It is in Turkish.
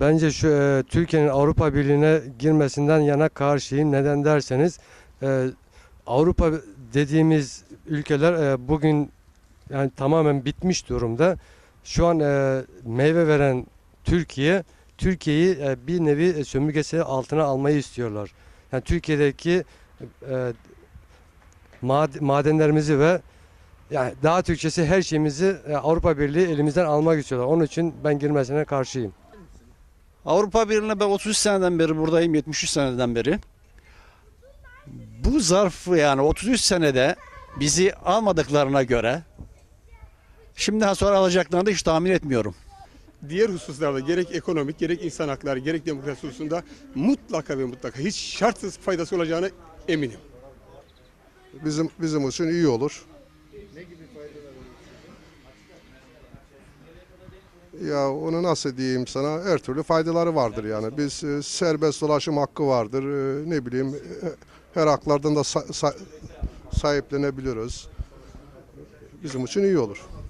Bence şu e, Türkiye'nin Avrupa Birliği'ne girmesinden yana karşıyım. Neden derseniz e, Avrupa dediğimiz ülkeler e, bugün yani tamamen bitmiş durumda. Şu an e, meyve veren Türkiye, Türkiye'yi e, bir nevi sömürgesi altına almayı istiyorlar. Yani Türkiye'deki e, mad- madenlerimizi ve yani daha Türkçesi her şeyimizi e, Avrupa Birliği elimizden almak istiyorlar. Onun için ben girmesine karşıyım. Avrupa Birliği'ne ben 33 seneden beri buradayım, 73 seneden beri. Bu zarfı yani 33 senede bizi almadıklarına göre şimdiden sonra alacaklarını da hiç tahmin etmiyorum. diğer hususlarda gerek ekonomik gerek insan hakları gerek demokrasi hususunda mutlaka ve mutlaka hiç şartsız faydası olacağına eminim. bizim bizim için iyi olur. Ya onu nasıl diyeyim sana her türlü faydaları vardır yani. Biz e, serbest dolaşım hakkı vardır. E, ne bileyim e, her haklardan da sa- sa- sahiplenebiliriz. Bizim için iyi olur.